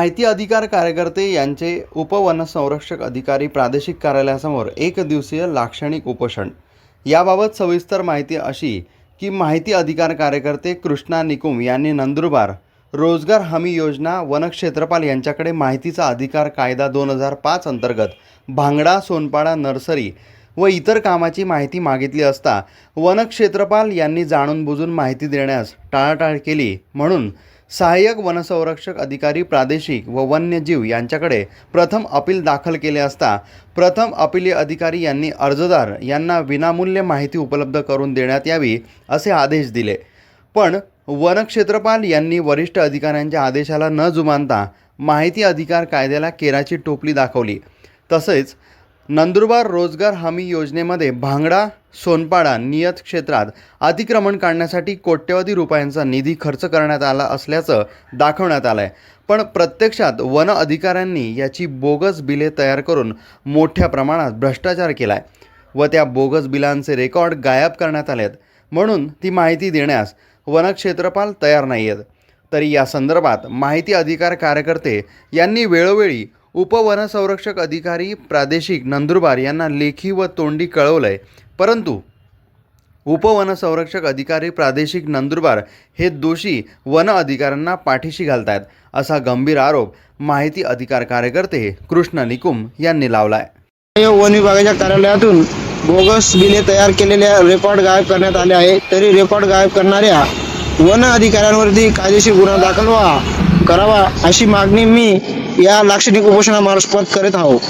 माहिती अधिकार कार्यकर्ते यांचे उपवनसंरक्षक अधिकारी प्रादेशिक कार्यालयासमोर एक दिवसीय लाक्षणिक उपोषण. याबाबत सविस्तर माहिती अशी की माहिती अधिकार कार्यकर्ते कृष्णा निकुम यांनी नंदुरबार रोजगार हमी योजना वनक्षेत्रपाल यांच्याकडे माहितीचा अधिकार कायदा दोन हजार पाच अंतर्गत भांगडा सोनपाडा नर्सरी व इतर कामाची माहिती मागितली असता वनक्षेत्रपाल यांनी जाणून बुजून माहिती देण्यास टाळाटाळ केली म्हणून सहाय्यक वनसंरक्षक अधिकारी प्रादेशिक व वन्यजीव यांच्याकडे प्रथम अपील दाखल केले असता प्रथम अपिली अधिकारी यांनी अर्जदार यांना विनामूल्य माहिती उपलब्ध करून देण्यात यावी असे आदेश दिले. पण वनक्षेत्रपाल यांनी वरिष्ठ अधिकाऱ्यांच्या आदेशाला न जुमानता माहिती अधिकार कायद्याला केराची टोपली दाखवली. तसेच नंदुरबार रोजगार हमी योजनेमध्ये भांगडा सोनपाडा नियत क्षेत्रात अतिक्रमण काढण्यासाठी कोट्यवधी रुपयांचा निधी खर्च करण्यात आला असल्याचं दाखवण्यात आलं आहे पण प्रत्यक्षात वन अधिकाऱ्यांनी याची बोगस बिले तयार करून मोठ्या प्रमाणात भ्रष्टाचार केला आहे व त्या बोगस बिलांचे रेकॉर्ड गायब करण्यात आले आहेत म्हणून ती माहिती देण्यास वनक्षेत्रपाल तयार नाही आहेत तरी या संदर्भात माहिती अधिकार कार्यकर्ते यांनी वेळोवेळी उपवनसंरक्षक अधिकारी प्रादेशिक नंदुरबार यांना लेखी व तोंडी कळवलं आहे परंतु उपवनसंरक्षक अधिकारी प्रादेशिक नंदुरबार हे दोषी वन अधिकाऱ्यांना पाठीशी घालतायत असा गंभीर आरोप माहिती अधिकार कार्यकर्ते कृष्ण निकुम यांनी लावला आहे वन विभागाच्या कार्यालयातून बोगस बिले तयार केलेल्या रेकॉर्ड गायब करण्यात आले आहे. तरी रेकॉर्ड गायब करणाऱ्या वन अधिकाऱ्यांवरती कायदेशीर गुन्हा दाखल व्हा करावा अशी मागणी मी या लाक्षणिक उपोषणामार्फत करत आहोत